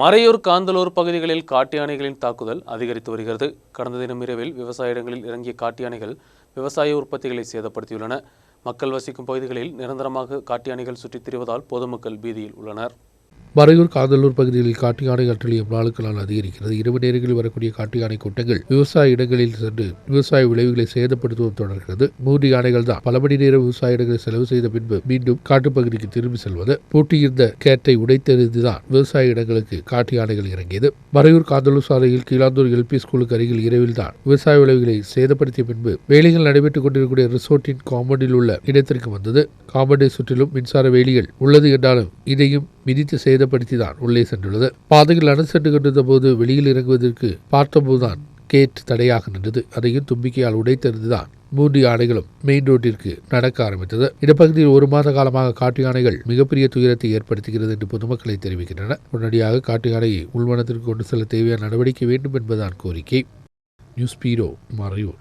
மறையூர் காந்தலூர் பகுதிகளில் காட்டு யானைகளின் தாக்குதல் அதிகரித்து வருகிறது. கடந்த தினம் இரவில் விவசாய இடங்களில் இறங்கிய காட்டு யானைகள் விவசாய உற்பத்திகளை சேதப்படுத்தியுள்ளன. மக்கள் வசிக்கும் பகுதிகளில் நிரந்தரமாக காட்டு யானைகள் சுற்றித் திரிவதால் பொதுமக்கள் பீதியில் உள்ளனர். மறையூர் காதலூர் பகுதிகளில் காட்டு யானை அட்டழியம் நாளுக்கு நாள் அதிகரிக்கிறது. இரவு நேரங்களில் வரக்கூடிய காட்டு யானை கூட்டங்கள் விவசாய இடங்களில் சென்று விவசாய விளைவுகளை சேதப்படுத்துவது தொடர்கிறது. மூன்று யானைகள் தான். பல மணி நேரம் விவசாய இடங்களை செலவு செய்த பின்பு மீண்டும் காட்டுப்பகுதிக்கு திரும்பி செல்வது. பூட்டியிருந்த கேட்டை உடைத்தெறிந்துதான் விவசாய இடங்களுக்கு காட்டு யானைகள் இறங்கியது. மறையூர் காதலூர் சாலையில் கீழாந்தூர் எல்பி ஸ்கூலுக்கு அருகில் இரவில் தான் விவசாய விளைவுகளை சேதப்படுத்திய பின்பு வேலைகள் நடைபெற்றுக் கொண்டிருக்கக்கூடிய ரிசோர்ட்டின் காம்பவுண்டில் உள்ள இடத்திற்கு வந்தது. காம்பவுண்டை சுற்றிலும் மின்சார வேலிகள் உள்ளது என்றாலும் இதையும் மிதித்து சேதப்படுத்தி தான் உள்ளே சென்றுள்ளது. பாதையில் நடந்து சென்று கொண்டிருந்த போது வெளியில் இறங்குவதற்கு பார்த்தபோதுதான் கேட் தடையாக நின்றது. அதையும் தும்பிக்கையால் உடைத்தெறிந்துதான் மூன்று யானைகளும் மெயின் ரோட்டிற்கு நடக்க ஆரம்பித்தது. இடப்பகுதியில் ஒரு மாத காலமாக காட்டு யானைகள் மிகப்பெரிய துயரத்தை ஏற்படுத்துகிறது என்று பொதுமக்களை தெரிவிக்கின்றன உடனடியாக காட்டு யானையை உள்வனத்திற்கு கொண்டு செல்ல தேவையான நடவடிக்கை வேண்டும் என்பதுதான் கோரிக்கை. News bureau Marayoor.